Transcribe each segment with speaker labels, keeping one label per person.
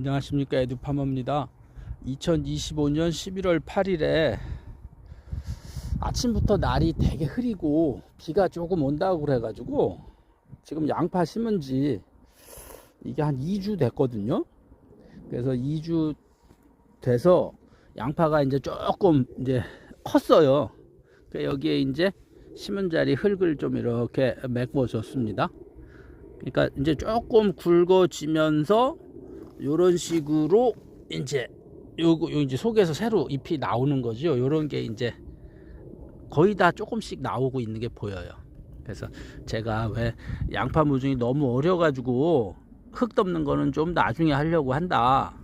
Speaker 1: 안녕하십니까. 에듀파머입니다. 2025년 11월 8일에 아침부터 날이 되게 흐리고 비가 조금 온다고 그래 가지고 지금 양파 심은 지 이게 한 2주 됐거든요. 그래서 2주 돼서 양파가 이제 조금 이제 컸어요. 그러니까 여기에 이제 심은 자리 흙을 좀 이렇게 메꿔 줬습니다. 그러니까 이제 조금 굵어지면서 요런 식으로 이제 요거 요 이제 속에서 새로 잎이 나오는 거죠. 요런 게 이제 거의 다 조금씩 나오고 있는 게 보여요. 그래서 제가 왜 양파 무중이 너무 어려 가지고 흙 덮는 거는 좀 나중에 하려고 한다.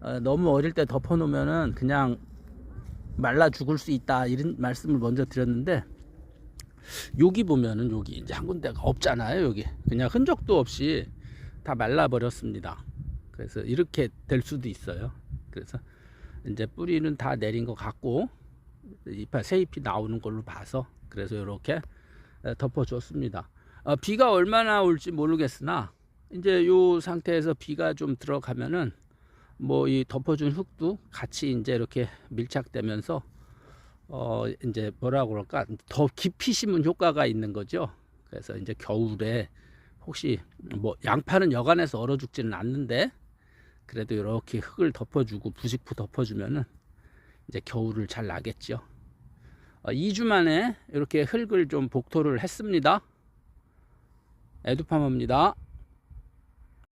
Speaker 1: 어, 너무 어릴 때 덮어 놓으면은 그냥 말라 죽을 수 있다 이런 말씀을 먼저 드렸는데 여기 보면은 여기 이제 한 군데가 없잖아요. 여기 그냥 흔적도 없이 다 말라 버렸습니다. 그래서 이렇게 될 수도 있어요. 그래서 이제 뿌리는 다 내린 것 같고 잎새 잎이 나오는 걸로 봐서 그래서 이렇게 덮어 줬습니다. 어, 비가 얼마나 올지 모르겠으나 이제 요 상태에서 비가 좀 들어가면은 뭐 이 덮어준 흙도 같이 이제 이렇게 밀착되면서 어 이제 뭐라 그럴까 더 깊이 심은 효과가 있는 거죠. 그래서 이제 겨울에 혹시 뭐 양파는 여간에서 얼어 죽지는 않는데 그래도 이렇게 흙을 덮어주고 부직포 덮어주면은 이제 겨울을 잘 나겠죠. 어, 2주 만에 이렇게 흙을 좀 복토를 했습니다. 에듀파머입니다.